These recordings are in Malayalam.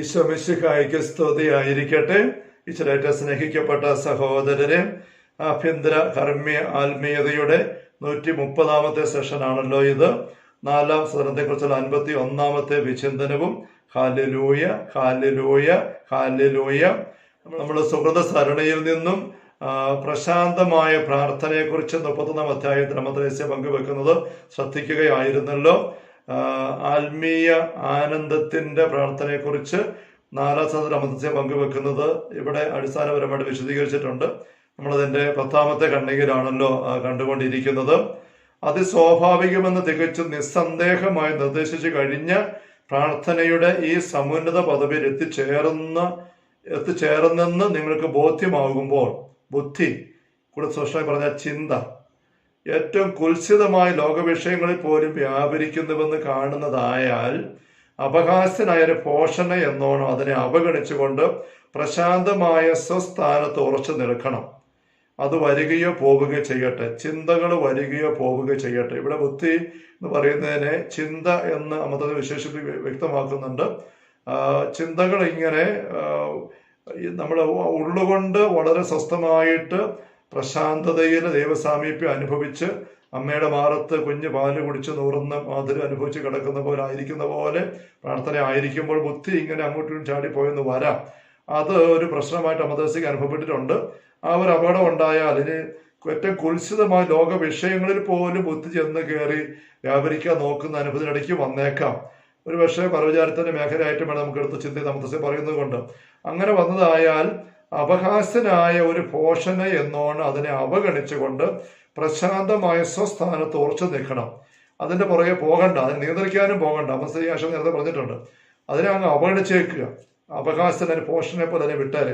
ഈശോമിശിഹായിക്ക് സ്തുതിയായിരിക്കട്ടെ. ഈശ്വരേറ്റ സ്നേഹിക്കപ്പെട്ട സഹോദരരെ ആഭ്യന്തര കർമ്മ്യ ആത്മീയതയുടെ നൂറ്റി മുപ്പതാമത്തെ സെഷനാണല്ലോ ഇത്. നാലാം സദനത്തെക്കുറിച്ചുള്ള അൻപത്തി ഒന്നാമത്തെ വിചിന്തനവും. ഹാലലൂയ ഹാലലൂയ ഹാലലൂയ നമ്മൾ സുഹൃത സരണയിൽ നിന്നും പ്രശാന്തമായ പ്രാർത്ഥനയെക്കുറിച്ച് മുപ്പത്തൊന്നാം അധ്യായത്തിൽ അമദ്രേസ്യ പങ്കുവെക്കുന്നത് ശ്രദ്ധിക്കുകയായിരുന്നല്ലോ. ആത്മീയ ആനന്ദത്തിന്റെ പ്രാർത്ഥനയെക്കുറിച്ച് നാലാം സദന അമൃതസ്യ പങ്കുവെക്കുന്നത് ഇവിടെ അടിസ്ഥാനപരമായിട്ട് വിശദീകരിച്ചിട്ടുണ്ട്. നമ്മളതിന്റെ പത്താമത്തെ കണ്ണികയിലാണല്ലോ കണ്ടുകൊണ്ടിരിക്കുന്നത്. അതിസ്വാഭാവികമെന്ന് തികച്ചും നിസ്സന്ദേഹമായി നിർദ്ദേശിച്ചു കഴിഞ്ഞ പ്രാർത്ഥനയുടെ ഈ സമുന്നത പദവിയിൽ എത്തിച്ചേർന്ന എത്തിച്ചേർന്നെന്ന് നിങ്ങൾക്ക് ബോധ്യമാകുമ്പോൾ ബുദ്ധി കൂടെ സൂക്ഷ്മമായി പറഞ്ഞ ചിന്ത ഏറ്റവും കുൽസിതമായ ലോകവിഷയങ്ങളിൽ പോലും വ്യാപരിക്കുന്നുവെന്ന് കാണുന്നതായാൽ അപഹാസ്യനായ ഒരു പോഷണ എന്നോണം അതിനെ അവഗണിച്ചുകൊണ്ട് പ്രശാന്തമായ സ്വസ്ഥാനത്ത് ഉറച്ചു നിൽക്കണം. അത് വരികയോ പോവുകയോ ചെയ്യട്ടെ. ചിന്തകൾ വരികയോ പോവുകയോ ചെയ്യട്ടെ. ഇവിടെ ബുദ്ധി എന്ന് പറയുന്നതിനെ ചിന്ത എന്ന് അമൃത വിശേഷിപ്പി വ്യക്തമാക്കുന്നുണ്ട്. ചിന്തകൾ ഇങ്ങനെ നമ്മൾ ഉള്ളുകൊണ്ട് വളരെ സ്വസ്ഥമായിട്ട് പ്രശാന്തതയിൽ ദൈവസാമീപ്യം അനുഭവിച്ച് അമ്മയുടെ മാറത്ത് കുഞ്ഞ് പാൽ കുടിച്ച് നൂറുന്ന മാതിരി അനുഭവിച്ച് കിടക്കുന്ന പോലെ ആയിരിക്കുന്ന പോലെ പ്രാർത്ഥന ആയിരിക്കുമ്പോൾ ബുദ്ധി ഇങ്ങനെ അങ്ങോട്ടും ചാടിപ്പോയെന്ന് വരാം. അത് ഒരു പ്രശ്നമായിട്ട് അമദർശിക്ക് അനുഭവപ്പെട്ടിട്ടുണ്ട്. ആ ഒരു അപകടം ഉണ്ടായാൽ ഇനി ഏറ്റവും കുൽസിതമായ ലോക വിഷയങ്ങളിൽ പോലും ബുദ്ധി ചെന്ന് കയറി വ്യാപരിക്കാൻ നോക്കുന്ന അനുഭവത്തിനിടയ്ക്ക് വന്നേക്കാം. ഒരു പക്ഷേ പരവിചാരത്തിന്റെ മേഖലയായിട്ട് വേണം നമുക്ക് എടുത്ത് ചിന്തി നമുക്ക് പറയുന്നത് കൊണ്ട്. അങ്ങനെ വന്നതായാൽ അപഹാസ്യനായ ഒരു പോഷന എന്നോണം അതിനെ അവഗണിച്ചുകൊണ്ട് പ്രശാന്തമായ സ്വസ്ഥാനത്ത് ഉറച്ചു നിൽക്കണം. അതിന്റെ പുറകെ പോകണ്ട അതിനെ നിയന്ത്രിക്കാനും പോകണ്ട. അമസ്തയാശം നേരത്തെ പറഞ്ഞിട്ടുണ്ട്. അതിനെ അങ്ങ് അവഗണിച്ചേക്കുക. അപഹാസ്യന പോഷനെ പോലെ അതിനെ വിട്ടാൽ.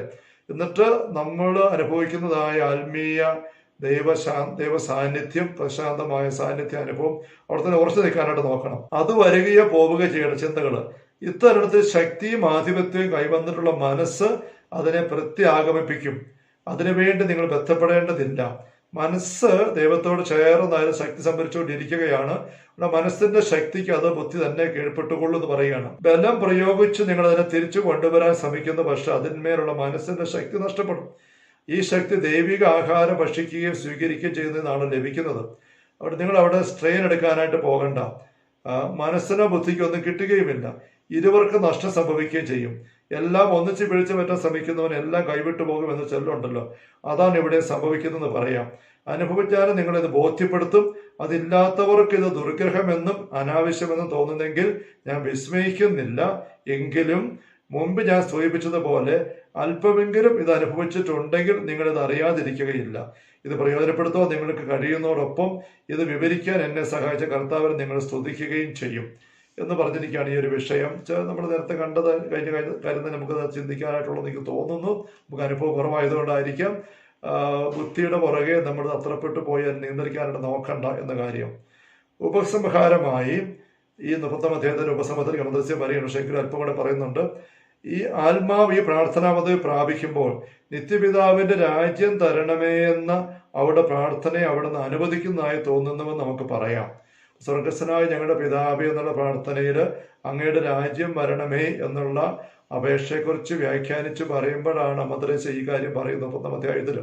എന്നിട്ട് നമ്മൾ അനുഭവിക്കുന്നതായ ആത്മീയ ദൈവശാ ദൈവ സാന്നിധ്യം പ്രശാന്തമായ സാന്നിധ്യ അനുഭവം അവിടെ തന്നെ ഉറച്ചു നിൽക്കാനായിട്ട് നോക്കണം. അത് വരികയോ പോവുകയോ ചെയ്യേണ്ട ചിന്തകൾ ഇത്തരത്തിൽ ശക്തിയും ആധിപത്യവും കൈവന്നിട്ടുള്ള മനസ്സ് അതിനെ പ്രത്യാഗമിപ്പിക്കും. അതിനുവേണ്ടി നിങ്ങൾ ബന്ധപ്പെടേണ്ടതില്ല. മനസ്സ് ദൈവത്തോട് ചേർന്നായാലും ശക്തി സംഭരിച്ചുകൊണ്ടിരിക്കുകയാണ്. മനസ്സിന്റെ ശക്തിക്ക് അത് ബുദ്ധി തന്നെ കീഴ്പ്പെട്ടുകൊള്ളൂ എന്ന് പറയുകയാണ്. ബലം പ്രയോഗിച്ച് നിങ്ങൾ അതിനെ തിരിച്ചു കൊണ്ടുവരാൻ ശ്രമിക്കുന്നു പക്ഷെ അതിന്മേലുള്ള മനസ്സിന്റെ ശക്തി നഷ്ടപ്പെടും. ഈ ശക്തി ദൈവിക ആഹാരം ഭക്ഷിക്കുകയും സ്വീകരിക്കുകയും ചെയ്യുന്നതാണ് ലഭിക്കുന്നത്. അവിടെ നിങ്ങൾ അവിടെ സ്ട്രെയിൻ എടുക്കാനായിട്ട് പോകണ്ട. മനസ്സിനോ ബുദ്ധിക്കോ ഒന്നും കിട്ടുകയുമില്ല. ഇരുവർക്കും നഷ്ടം സംഭവിക്കുകയും ചെയ്യും. എല്ലാം ഒന്നിച്ച് പിഴിച്ചു പറ്റാൻ ശ്രമിക്കുന്നവൻ എല്ലാം കൈവിട്ടു പോകും എന്ന് ചൊല്ലുണ്ടല്ലോ. അതാണ് ഇവിടെ സംഭവിക്കുന്നതെന്ന് പറയാം. അനുഭവിച്ചാലും നിങ്ങളിത് ബോധ്യപ്പെടുത്തും. അതില്ലാത്തവർക്ക് ഇത് ദുർഗ്രഹമെന്നും അനാവശ്യമെന്നും തോന്നുന്നെങ്കിൽ ഞാൻ വിസ്മയിക്കുന്നില്ല. എങ്കിലും മുമ്പ് ഞാൻ സൂചിപ്പിച്ചതുപോലെ അല്പമെങ്കിലും ഇത് അനുഭവിച്ചിട്ടുണ്ടെങ്കിൽ നിങ്ങൾ ഇത് അറിയാതിരിക്കുകയില്ല. ഇത് പ്രയോജനപ്പെടുത്തുവാൻ നിങ്ങൾക്ക് കഴിയുന്നതോടൊപ്പം ഇത് വിവരിക്കാൻ എന്നെ സഹായിച്ച കർത്താവിനെ നിങ്ങൾ സ്തുതിക്കുകയും ചെയ്യും. എന്ന് പറഞ്ഞിരിക്കുകയാണ് ഈ ഒരു വിഷയം. നമ്മൾ നേരത്തെ കണ്ടത് കഴിഞ്ഞ കഴിഞ്ഞ കാര്യം തന്നെ നമുക്കത് ചിന്തിക്കാനായിട്ടുള്ളത് എനിക്ക് തോന്നുന്നു. നമുക്ക് അനുഭവം കുറവായതുകൊണ്ടായിരിക്കാം. ബുദ്ധിയുടെ പുറകെ നമ്മൾ അത്രപ്പെട്ടു പോയി നിയന്ത്രിക്കാനായിട്ട് നോക്കണ്ട എന്ന കാര്യം. ഉപസംഹാരമായി ഈ മുപ്പത്താം അധ്യായത്തിന്റെ ഉപസമത്തിൽ കമദസ്യം പറയുന്നു. പക്ഷേ അല്പം കൂടെ പറയുന്നുണ്ട്. ഈ ആത്മാവ് ഈ പ്രാർത്ഥനാമതി പ്രാപിക്കുമ്പോൾ നിത്യപിതാവിന്റെ രാജ്യം തരണമേ എന്ന അവിടെ പ്രാർത്ഥനയെ അവിടുന്ന് അനുവദിക്കുന്നതായി തോന്നുന്നുവെന്ന് നമുക്ക് പറയാം. സ്വർഗസ്വനായ ഞങ്ങളുടെ പിതാവേ എന്നുള്ള പ്രാർത്ഥനയിൽ അങ്ങയുടെ രാജ്യം വരണമേ എന്നുള്ള അപേക്ഷയെക്കുറിച്ച് വ്യാഖ്യാനിച്ച് പറയുമ്പോഴാണ് മദ്രസ ഈ കാര്യം പറയുന്നത് മുപ്പത്താം അധ്യായത്തിൽ.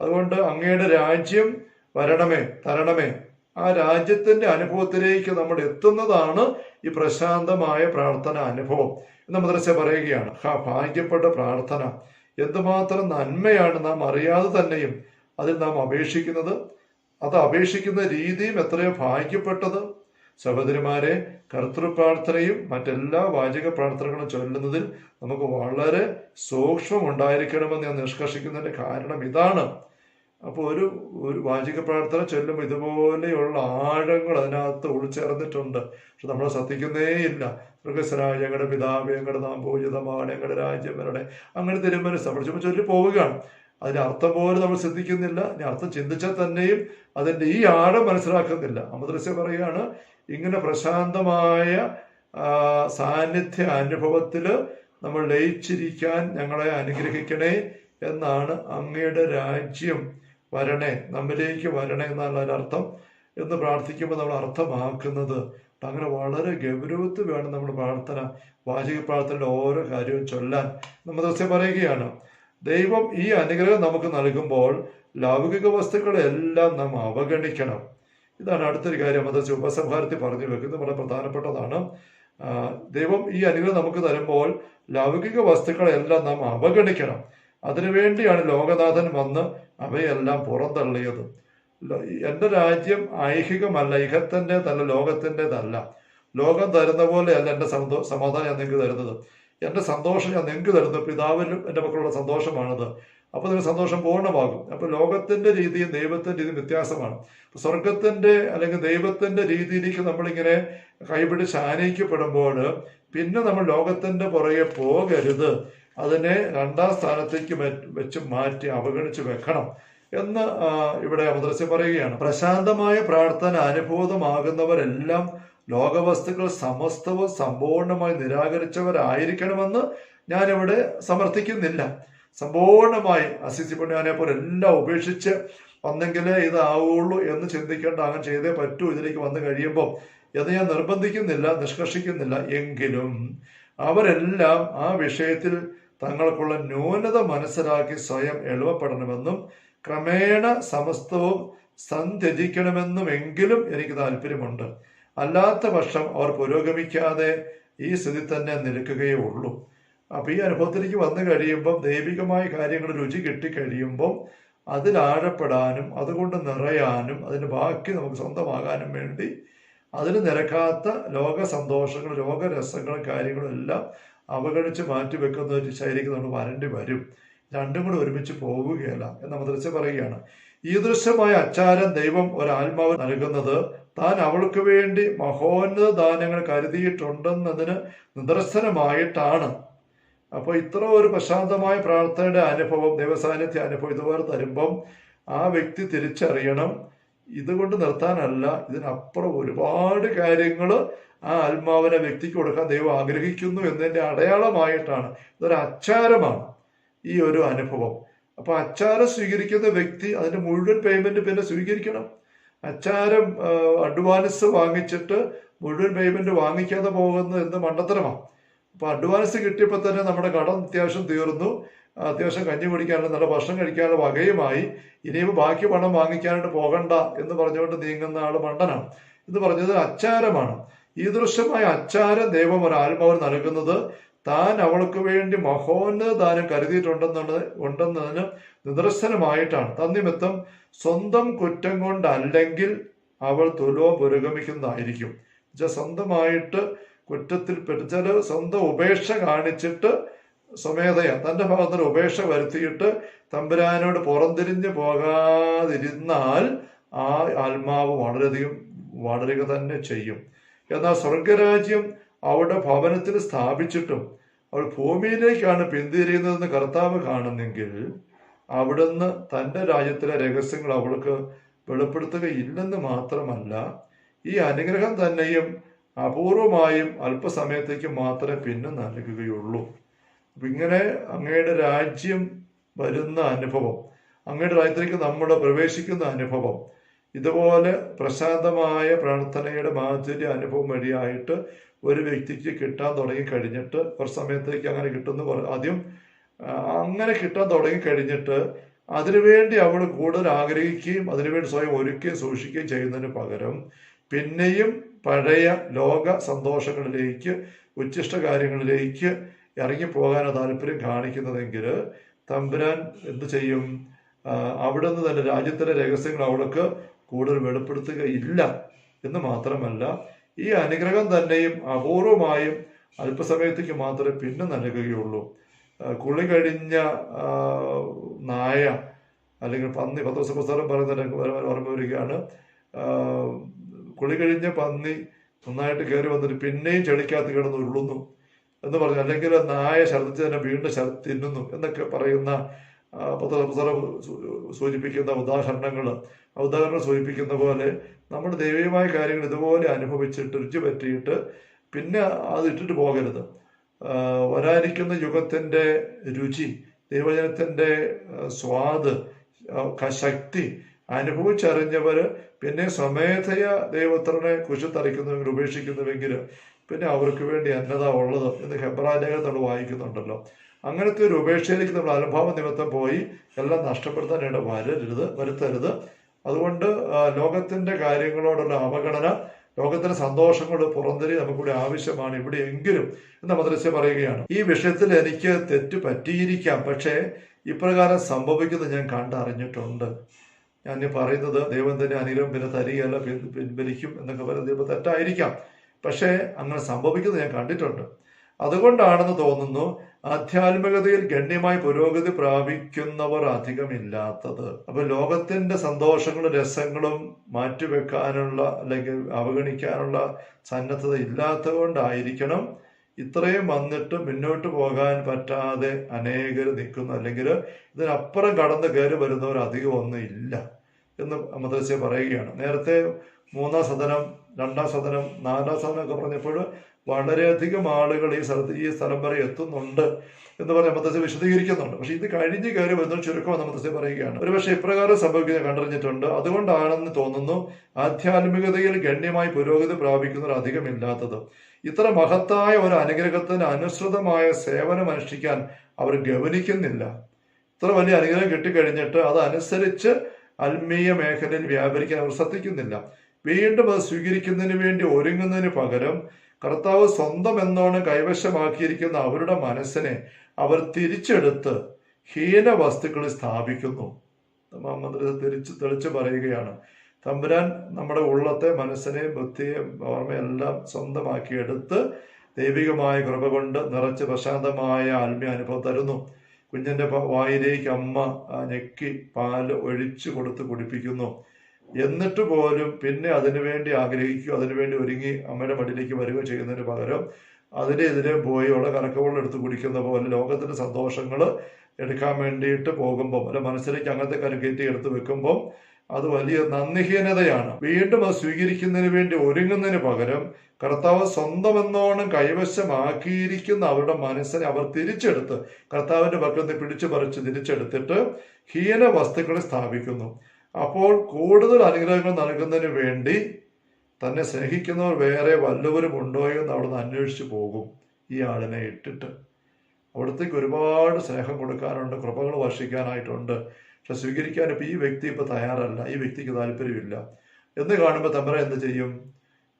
അതുകൊണ്ട് അങ്ങയുടെ രാജ്യം വരണമേ തരണമേ. ആ രാജ്യത്തിന്റെ അനുഭവത്തിലേക്ക് നമ്മൾ എത്തുന്നതാണ് ഈ പ്രശാന്തമായ പ്രാർത്ഥന അനുഭവം എന്ന് മദ്രസ പറയുകയാണ്. ഹാ ഭാഗ്യപ്പെട്ട പ്രാർത്ഥന എന്തുമാത്രം നന്മയാണ് നാം അറിയാതെ തന്നെയും അതിൽ നാം അപേക്ഷിക്കുന്നത്. അത് അപേക്ഷിക്കുന്ന രീതിയും എത്രയോ ഭാഗ്യപ്പെട്ടത്. സഹോദരിമാരെ കർത്തൃപ്രാർത്ഥനയും മറ്റെല്ലാ വാചക പ്രാർത്ഥനകളും ചൊല്ലുന്നതിൽ നമുക്ക് വളരെ സൂക്ഷ്മം ഉണ്ടായിരിക്കണമെന്ന് ഞാൻ നിഷ്കർഷിക്കുന്നതിന്റെ കാരണം ഇതാണ്. അപ്പോൾ ഒരു ഒരു വാചിക പ്രാർത്ഥന ചൊല്ലുമ്പോൾ ഇതുപോലെയുള്ള ആഴങ്ങൾ അതിനകത്ത് ഉൾച്ചേർന്നിട്ടുണ്ട്. പക്ഷെ ശ്രദ്ധിക്കുന്നേ ഇല്ല. മൃഗസ്വരായ ഞങ്ങളുടെ പിതാവ് ഞങ്ങളുടെ നാം പൂജിതമാണ് ഞങ്ങളുടെ രാജ്യം വരുടെ അങ്ങനെ തിരുമനസ്. നമ്മൾ ചുമ്മാ ചൊല്ലി പോവുകയാണ് അതിന്റെ അർത്ഥം പോലും നമ്മൾ ശ്രദ്ധിക്കുന്നില്ല. ഇനി അർത്ഥം ചിന്തിച്ചാൽ തന്നെയും അതിന്റെ ഈ ആഴം മനസ്സിലാക്കുന്നില്ല. അമദ്രസ്യ പറയുകയാണ് ഇങ്ങനെ പ്രശാന്തമായ സാന്നിധ്യ അനുഭവത്തിൽ നമ്മൾ ലയിച്ചിരിക്കാൻ ഞങ്ങളെ അനുഗ്രഹിക്കണേ എന്നാണ് അങ്ങയുടെ രാജ്യം വരണേ നമ്മിലേക്ക് വരണേ എന്നുള്ള അർത്ഥം എന്ന് പ്രാർത്ഥിക്കുമ്പോൾ നമ്മൾ അർത്ഥമാക്കുന്നത്. അങ്ങനെ വളരെ ഗൗരവത്തിൽ വേണം നമ്മൾ പ്രാർത്ഥന വാചിക പ്രാർത്ഥനയുടെ ഓരോ കാര്യവും ചൊല്ലാൻ. നമ്മൾ ദിവസം പറയുകയാണ് ദൈവം ഈ അനുഗ്രഹം നമുക്ക് നൽകുമ്പോൾ ലൗകിക വസ്തുക്കളെല്ലാം നാം അവഗണിക്കണം. ഇതാണ് അടുത്തൊരു കാര്യം. അത് ഉപസംഹാരത്തിൽ പറഞ്ഞു വെക്കുന്നത് വളരെ പ്രധാനപ്പെട്ടതാണ്. ദൈവം ഈ അനുഗ്രഹം നമുക്ക് തരുമ്പോൾ ലൗകിക വസ്തുക്കളെല്ലാം നാം അവഗണിക്കണം. അതിനുവേണ്ടിയാണ് ലോകനാഥൻ വന്ന് അവയെല്ലാം പുറന്തള്ളിയത്. എന്റെ രാജ്യം ഐഹികമല്ല ഇഹത്തിന്റെതല്ല ലോകത്തിന്റെതല്ല. ലോകം തരുന്ന പോലെയല്ല എന്റെ സമാധാനം നിങ്ങൾക്ക് തരുന്നത്. എന്റെ സന്തോഷം ഞാൻ നിങ്ങൾക്ക് തരുന്നു. പിതാവിനും എന്റെ മക്കളുടെ സന്തോഷമാണത്. അപ്പോൾ നിങ്ങൾ സന്തോഷം പൂർണമാകും. അപ്പോൾ ലോകത്തിന്റെ രീതിയും ദൈവത്തിന്റെ രീതിയും വ്യത്യാസമാണ്. അപ്പോൾ സ്വർഗത്തിന്റെ അല്ലെങ്കിൽ ദൈവത്തിന്റെ രീതിയിലേക്ക് നമ്മളിങ്ങനെ കൈപിടിച്ച് ആനയിക്കപ്പെടുമ്പോൾ പിന്നെ നമ്മൾ ലോകത്തിന്റെ പുറകെ പോകരുത്. അതിനെ രണ്ടാം സ്ഥാനത്തേക്ക് വെച്ച് മാറ്റി അവഗണിച്ച് വെക്കണം എന്ന് ഇവിടെ മദ്രസ പറയുകയാണ്. പ്രശാന്തമായ പ്രാർത്ഥന അനുഭൂതമാകുന്നവരെല്ലാം ലോകവസ്തുക്കൾ സമസ്തവും സമ്പൂർണമായി നിരാകരിച്ചവരായിരിക്കണമെന്ന് ഞാനിവിടെ സമർത്ഥിക്കുന്നില്ല. സമ്പൂർണമായി അസിസി പുണ്യാനെ പോലെ എല്ലാം ഉപേക്ഷിച്ച് വന്നെങ്കിലേ ഇതാവുള്ളൂ എന്ന് ചിന്തിക്കേണ്ട അങ്ങനെ ചെയ്തേ പറ്റൂ ഇതിലേക്ക് വന്നു കഴിയുമ്പോൾ എന്ന് ഞാൻ നിർബന്ധിക്കുന്നില്ല നിഷ്കർഷിക്കുന്നില്ല. എങ്കിലും അവരെല്ലാം ആ വിഷയത്തിൽ തങ്ങൾക്കുള്ള ന്യൂനത മനസ്സിലാക്കി സ്വയം എളുപ്പപ്പെടണമെന്നും ക്രമേണ സമസ്തവും സന്ത്യജിക്കണമെന്നുമെങ്കിലും എനിക്ക് താല്പര്യമുണ്ട്. അല്ലാത്ത പക്ഷം അവർ പുരോഗമിക്കാതെ ഈ സ്ഥിതി തന്നെ നിൽക്കുകയേ ഉള്ളൂ. അപ്പൊ ഈ അനുഭവത്തിലേക്ക് വന്നു കഴിയുമ്പം ദൈവികമായ കാര്യങ്ങൾ രുചി കിട്ടിക്കഴിയുമ്പം അതിലാഴപ്പെടാനും അതുകൊണ്ട് നിറയാനും അതിന് ബാക്കി നമുക്ക് സ്വന്തമാകാനും വേണ്ടി അതിന് നിരക്കാത്ത ലോക സന്തോഷങ്ങൾ ലോകരസങ്ങളും കാര്യങ്ങളും എല്ലാം അവഗണിച്ച് മാറ്റി വെക്കുന്ന ഒരു ശൈലിക്ക് നമ്മൾ വരേണ്ടി വരും. രണ്ടും കൂടെ ഒരുമിച്ച് പോവുകയല്ല. എന്ന് മദ്രസ പറയുകയാണ് ഈ ദൃശ്യമായ അച്ചാരം ദൈവം ഒരാത്മാവ് നൽകുന്നത് താൻ അവൾക്ക് വേണ്ടി മഹോന്നത ദാനങ്ങൾ കരുതിയിട്ടുണ്ടെന്നതിന് നിദർശനമായിട്ടാണ്. അപ്പോൾ ഇത്ര ഒരു പ്രശാന്തമായ പ്രാർത്ഥനയുടെ അനുഭവം ദൈവസാന്നിധ്യ അനുഭവം ഇതുപോലെ തരുമ്പം ആ വ്യക്തി തിരിച്ചറിയണം. ഇതുകൊണ്ട് നിർത്താനല്ല ഇതിനപ്പുറം ഒരുപാട് കാര്യങ്ങൾ ആ ആത്മാവിനെ വ്യക്തിക്ക് കൊടുക്കാൻ ദൈവം ആഗ്രഹിക്കുന്നു എന്നതിന്റെ അടയാളമായിട്ടാണ്. ഇതൊരു അച്ചാരമാണ് ഈ ഒരു അനുഭവം. അപ്പൊ അച്ചാരം സ്വീകരിക്കുന്ന വ്യക്തി അതിന്റെ മുഴുവൻ പേയ്മെന്റ് പിന്നെ സ്വീകരിക്കണം. അച്ചാരം അഡ്വാൻസ് വാങ്ങിച്ചിട്ട് മുഴുവൻ പേയ്മെന്റ് വാങ്ങിക്കാതെ പോകുന്നത് എന്ത് മണ്ടത്തരമാണ്. അപ്പൊ അഡ്വാൻസ് കിട്ടിയപ്പോൾ തന്നെ നമ്മുടെ കടം അത്യാവശ്യം തീർന്നു. അത്യാവശ്യം കഞ്ഞി കുടിക്കാനുള്ള നല്ല ഭക്ഷണം കഴിക്കാനുള്ള വകയുമായി. ഇനിയിപ്പോൾ ബാക്കി പണം വാങ്ങിക്കാനായിട്ട് പോകണ്ട എന്ന് പറഞ്ഞുകൊണ്ട് നീങ്ങുന്ന ആൾ മണ്ടനാണ്. എന്ന് പറഞ്ഞത് അച്ചാരമാണ്. ഈ ദൃശ്യമായ അച്ചാരം ദൈവം ഒരു ആത്മാവ് നൽകുന്നത്. താൻ അവൾക്ക് വേണ്ടി മഹോന്നതാനം കരുതിയിട്ടുണ്ടെന്നുള്ളത് ഉണ്ടെന്നതിന് നിദർശനമായിട്ടാണ്. തന്നിമിത്തം സ്വന്തം കുറ്റം കൊണ്ടല്ലെങ്കിൽ അവൾ തുലോ പുരോഗമിക്കുന്നതായിരിക്കും. സ്വന്തമായിട്ട് കുറ്റത്തിൽ ചില സ്വന്തം ഉപേക്ഷ കാണിച്ചിട്ട് സ്വമേധയ തന്റെ ഭാഗത്തിന് ഉപേക്ഷ വരുത്തിയിട്ട് തമ്പുരാനോട് പുറംതിരിഞ്ഞു പോകാതിരുന്നാൽ ആ ആത്മാവ് വളരെയധികം വളരുക തന്നെ ചെയ്യും. എന്നാൽ സ്വർഗരാജ്യം അവിടെ ഭവനത്തിൽ സ്ഥാപിച്ചിട്ടും അവൾ ഭൂമിയിലേക്കാണ് പിന്തിരിയുന്നതെന്ന് കർത്താവ് കാണുന്നെങ്കിൽ അവിടുന്ന് തന്റെ രാജ്യത്തിലെ രഹസ്യങ്ങൾ അവൾക്ക് വെളിപ്പെടുത്തുകയില്ലെന്ന് മാത്രമല്ല ഈ അനുഗ്രഹം തന്നെയും അപൂർവമായും അല്പസമയത്തേക്ക് മാത്രമേ പിന്നെ നൽകുകയുള്ളൂ. അപ്പം ഇങ്ങനെ അങ്ങയുടെ രാജ്യം വരുന്ന അനുഭവം അങ്ങയുടെ രാജ്യത്തിലേക്ക് നമ്മൾ പ്രവേശിക്കുന്ന അനുഭവം ഇതുപോലെ പ്രശാന്തമായ പ്രാർത്ഥനയുടെ മാധുര്യ അനുഭവം വഴിയായിട്ട് ഒരു വ്യക്തിക്ക് കിട്ടാൻ തുടങ്ങി കഴിഞ്ഞിട്ട് കുറച്ച് സമയത്തേക്ക് അങ്ങനെ കിട്ടുന്ന കുറ- ആദ്യം അങ്ങനെ കിട്ടാൻ തുടങ്ങി കഴിഞ്ഞിട്ട് അതിനുവേണ്ടി അവൾ കൂടുതൽ ആഗ്രഹിക്കുകയും അതിനുവേണ്ടി സ്വയം ഒരുക്കുകയും സൂക്ഷിക്കുകയും ചെയ്യുന്നതിന് പകരം പിന്നെയും പഴയ ലോക സന്തോഷങ്ങളിലേക്ക് ഉച്ഛിഷ്ട കാര്യങ്ങളിലേക്ക് ഇറങ്ങിപ്പോകാനോ താല്പര്യം കാണിക്കുന്നതെങ്കിൽ തമ്പുരാൻ എന്ത് ചെയ്യും? അവിടെ നിന്ന് തന്നെ രാജ്യത്തിലെ രഹസ്യങ്ങൾ അവൾക്ക് കൂടുതൽ വെളിപ്പെടുത്തുകയില്ല. എന്ന് മാത്രമല്ല ഈ അനുഗ്രഹം തന്നെയും അപൂർവമായും അല്പസമയത്തേക്ക് മാത്രമേ പിന്നെ നൽകുകയുള്ളൂ. കുളി കഴിഞ്ഞ നായ അല്ലെങ്കിൽ പന്നി പുസ്തകം പറയുന്ന ഓർമ്മ വരികയാണ്. കുളി കഴിഞ്ഞ പന്നി നന്നായിട്ട് കയറി വന്നിട്ട് പിന്നെയും ചെളിക്കകത്ത് കിടന്ന് ഉരുളുന്നു എന്ന് പറഞ്ഞു അല്ലെങ്കിൽ നായ ഛർദ്ദിച്ച് തന്നെ വീണ്ടും ഛർദ് തിന്നുന്നു എന്നൊക്കെ പറയുന്ന പത്ത് പത്ര പുസ്തകം സൂചിപ്പിക്കുന്ന ഉദാഹരണങ്ങൾ ഉദാഹരണം സൂചിപ്പിക്കുന്ന പോലെ നമ്മൾ ദൈവീയമായ കാര്യങ്ങൾ ഇതുപോലെ അനുഭവിച്ചിട്ട് രുചി പറ്റിയിട്ട് പിന്നെ അത് ഇട്ടിട്ട് പോകരുത്. വരാനിരിക്കുന്ന യുഗത്തിന്റെ രുചി ദൈവജനത്തിന്റെ സ്വാദ് ശക്തി അനുഭവിച്ചറിഞ്ഞവർ പിന്നെ സ്വമേധയ ദൈവത്രനെ കുശത്തറിക്കുന്നുവെങ്കിൽ ഉപേക്ഷിക്കുന്നുവെങ്കിൽ പിന്നെ അവർക്ക് വേണ്ടി അന്നത ഉള്ളത് എന്ന് ഹെബ്രാലേഖനം നമ്മൾ വായിക്കുന്നുണ്ടല്ലോ. അങ്ങനത്തെ ഒരു ഉപേക്ഷയിലേക്ക് നമ്മൾ അനുഭവ നിമിത്തം പോയി എല്ലാം നഷ്ടപ്പെടുത്താൻ ഇട വരരുത് വരുത്തരുത്. അതുകൊണ്ട് ലോകത്തിന്റെ കാര്യങ്ങളോടുള്ള അവഗണന ലോകത്തിന്റെ സന്തോഷങ്ങളുടെ പുറന്തരി നമുക്കിവിടെ ആവശ്യമാണ് ഇവിടെ എങ്കിലും എന്ന് മദ്രസ പറയുകയാണ്. ഈ വിഷയത്തിൽ എനിക്ക് തെറ്റ് പറ്റിയിരിക്കാം. പക്ഷേ ഇപ്രകാരം സംഭവിക്കുന്നത് ഞാൻ കണ്ടറിഞ്ഞിട്ടുണ്ട്. ഞാൻ പറയുന്നത് ദൈവം തന്നെ അനിലും പിന്നെ തരികയല്ല പിൻവലിക്കും എന്നൊക്കെ പറയുന്നത് ചിലപ്പോൾ തെറ്റായിരിക്കാം. പക്ഷേ അങ്ങനെ സംഭവിക്കുന്നത് ഞാൻ കണ്ടിട്ടുണ്ട്. അതുകൊണ്ടാണെന്ന് തോന്നുന്നു ആധ്യാത്മികതയിൽ ഗണ്യമായി പുരോഗതി പ്രാപിക്കുന്നവർ അധികമില്ലാത്തത്. അപ്പൊ ലോകത്തിന്റെ സന്തോഷങ്ങളും രസങ്ങളും മാറ്റിവെക്കാനുള്ള അല്ലെങ്കിൽ അവഗണിക്കാനുള്ള സന്നദ്ധത ഇല്ലാത്തത് കൊണ്ടായിരിക്കണം ഇത്രയും വന്നിട്ട് മുന്നോട്ട് പോകാൻ പറ്റാതെ അനേകർ നിൽക്കുന്നു. അല്ലെങ്കിൽ ഇതിനപ്പുറം കടന്ന് കയറി വരുന്നവർ അധികം ഒന്നും ഇല്ല എന്ന് മദ്രസ പറയുകയാണ്. നേരത്തെ മൂന്നാം സദനം രണ്ടാം സദനം നാലാം സദനം ഒക്കെ പറഞ്ഞപ്പോൾ വളരെയധികം ആളുകൾ ഈ സ്ഥലത്ത് ഈ സ്ഥലം വരെ എത്തുന്നുണ്ട് എന്ന് പറഞ്ഞാൽ മദ്രസ വിശദീകരിക്കുന്നുണ്ട്. പക്ഷെ ഇത് കഴിഞ്ഞ് കയറി വരുന്ന നമ്മൾ മദ്രസ പറയുകയാണ്. ഒരുപക്ഷെ ഇപ്രകാരം സംഭവിക്കുന്നത് കണ്ടറിഞ്ഞിട്ടുണ്ട്. അതുകൊണ്ടാണെന്ന് തോന്നുന്നു ആധ്യാത്മികതയിൽ ഗണ്യമായി പുരോഗതി പ്രാപിക്കുന്നവർ അധികമില്ലാത്തത് ഇത്ര മഹത്തായ ഒരു അനുഗ്രഹത്തിന് അനുസൃതമായ സേവനം അനുഷ്ഠിക്കാൻ അവർ ഗവനിക്കുന്നില്ല. ഇത്ര വലിയ അനുഗ്രഹം കിട്ടിക്കഴിഞ്ഞിട്ട് അതനുസരിച്ച് ആത്മീയ മേഖലയിൽ വ്യാപരിക്കാൻ അവർ ശ്രദ്ധിക്കുന്നില്ല. വീണ്ടും അത് സ്വീകരിക്കുന്നതിന് വേണ്ടി ഒരുങ്ങുന്നതിന് പകരം കർത്താവ് സ്വന്തം എന്നോണം കൈവശമാക്കിയിരിക്കുന്ന അവരുടെ മനസ്സിനെ അവർ തിരിച്ചെടുത്ത് ഹീന വസ്തുക്കളിൽ സ്ഥാപിക്കുന്നു. മന്ത്രി തിരിച്ച് തെളിച്ച് പറയുകയാണ്. തമ്പുരാൻ നമ്മുടെ ഉള്ളത്തെ മനസ്സിനെ ബുദ്ധിയെയും ഓർമ്മയെല്ലാം സ്വന്തമാക്കി എടുത്ത് ദൈവികമായ കൃപ കൊണ്ട് നിറച്ച് പ്രശാന്തമായ ആത്മീയ അനുഭവം തരുന്നു. കുഞ്ഞിന്റെ പ- വായിലേക്ക് അമ്മ ഞെക്കി പാൽ ഒഴിച്ചു കൊടുത്ത് കുടിപ്പിക്കുന്നു. എന്നിട്ട് പോലും പിന്നെ അതിനുവേണ്ടി ആഗ്രഹിക്കുകയോ അതിനുവേണ്ടി ഒരുങ്ങി അമ്മയുടെ മടിയിലേക്ക് വരികയോ ചെയ്യുന്നതിന് പകരം അതിനെതിരെ പോയി ഉള്ള കറക്കവെള്ളം എടുത്ത് കുടിക്കുന്ന പോലെ ലോകത്തിന്റെ സന്തോഷങ്ങൾ എടുക്കാൻ വേണ്ടിയിട്ട് പോകുമ്പോൾ അല്ലെ മനസ്സിലേക്ക് അങ്ങനത്തെ കാര്യം കയറ്റി എടുത്ത് വെക്കുമ്പോൾ അത് വലിയ നന്ദിഹീനതയാണ്. വീണ്ടും അത് സ്വീകരിക്കുന്നതിന് വേണ്ടി ഒരുങ്ങുന്നതിന് പകരം കർത്താവ് സ്വന്തമെന്നോണം കൈവശമാക്കിയിരിക്കുന്ന അവരുടെ മനസ്സിനെ അവർ തിരിച്ചെടുത്ത് കർത്താവിന്റെ പക്കത്തെ പിടിച്ചു പറിച്ച് തിരിച്ചെടുത്തിട്ട് ഹീന വസ്തുക്കളെ സ്ഥാപിക്കുന്നു. അപ്പോൾ കൂടുതൽ അനുഗ്രഹങ്ങൾ നൽകുന്നതിന് വേണ്ടി തന്നെ സ്നേഹിക്കുന്നവർ വേറെ വല്ലവരും ഉണ്ടോ എന്ന് അവിടുന്ന് അന്വേഷിച്ചു പോകും. ഈ ആളിനെ ഇട്ടിട്ട്. അവിടത്തേക്ക് ഒരുപാട് സ്നേഹം കൊടുക്കാനുണ്ട് കൃപകൾ വർഷിക്കാനായിട്ടുണ്ട്. പക്ഷെ സ്വീകരിക്കാൻ ഇപ്പം ഈ വ്യക്തി ഇപ്പം തയ്യാറല്ല ഈ വ്യക്തിക്ക് താല്പര്യമില്ല. എന്ന് കാണുമ്പോൾ തമ്പറ എന്ത് ചെയ്യും?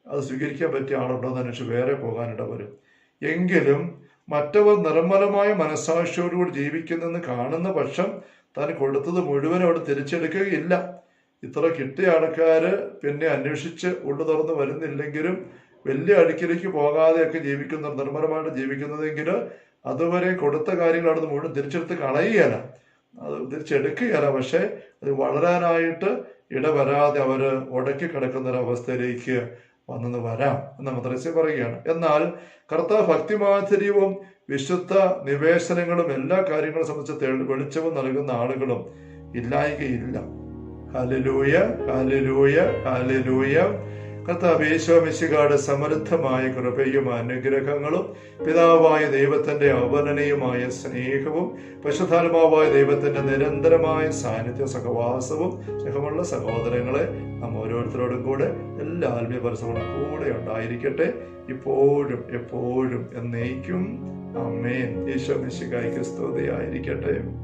അത് സ്വീകരിക്കാൻ പറ്റിയ ആളുണ്ടോ എന്ന് അന്വേഷിച്ച് വേറെ പോകാനിട വരും എങ്കിലും മറ്റവർ നിർമ്മലമായ മനസ്സാക്ഷിയോടുകൂടി ജീവിക്കുന്നെന്ന് കാണുന്ന പക്ഷം താൻ കൊടുത്തത് മുഴുവൻ അവിടെ തിരിച്ചെടുക്കുകയില്ല. ഇത്ര കിട്ടിയ ആൾക്കാര് പിന്നെ അന്വേഷിച്ച് ഉള്ളു തുറന്ന് വരുന്നില്ലെങ്കിലും വലിയ അടുക്കിലേക്ക് പോകാതെയൊക്കെ ജീവിക്കുന്ന നിർമ്മലമായിട്ട് ജീവിക്കുന്നതെങ്കിൽ അതുവരെ കൊടുത്ത കാര്യങ്ങൾ അവിടെ മുഴുവൻ തിരിച്ചെടുത്ത് കളയുകയല്ല. അത് തിരിച്ചെടുക്കുകയല്ല. പക്ഷെ അത് വളരാനായിട്ട് ഇടവരാതെ അവർ ഉടക്കി കിടക്കുന്ന ഒരു അവസ്ഥയിലേക്ക് വന്നെന്ന് വരാം. എന്ന് മദ്രസ്യം പറയുകയാണ്. എന്നാൽ കർത്താവ് ഭക്തിമാധുര്യവും വിശുദ്ധ നിവേശനങ്ങളും എല്ലാ കാര്യങ്ങളും സംബന്ധിച്ച് വെളിച്ചവും നൽകുന്ന ആളുകളും ഇല്ലായികയില്ല. ഹലലൂയ ഹലലൂയ ഹലലൂയ കർത്താവ് യേശോമിശികാട് സമൃദ്ധമായ കൃപയും അനുഗ്രഹങ്ങളും പിതാവായ ദൈവത്തിന്റെ അവർണനീയമായ സ്നേഹവും പശുധാത്മാവായ ദൈവത്തിന്റെ നിരന്തരമായ സാന്നിധ്യ സഹവാസവും സ്നേഹമുള്ള സഹോദരങ്ങളെ നാം ഓരോരുത്തരോടും കൂടെ എല്ലാ ആത്മീയ പരസ്യങ്ങളും കൂടെ ഉണ്ടായിരിക്കട്ടെ. ഇപ്പോഴും എപ്പോഴും എന്നേക്കും. അമ്മേൻ ഈശോ മിശികായ്ക്ക് സ്തുതിയായിരിക്കട്ടെ.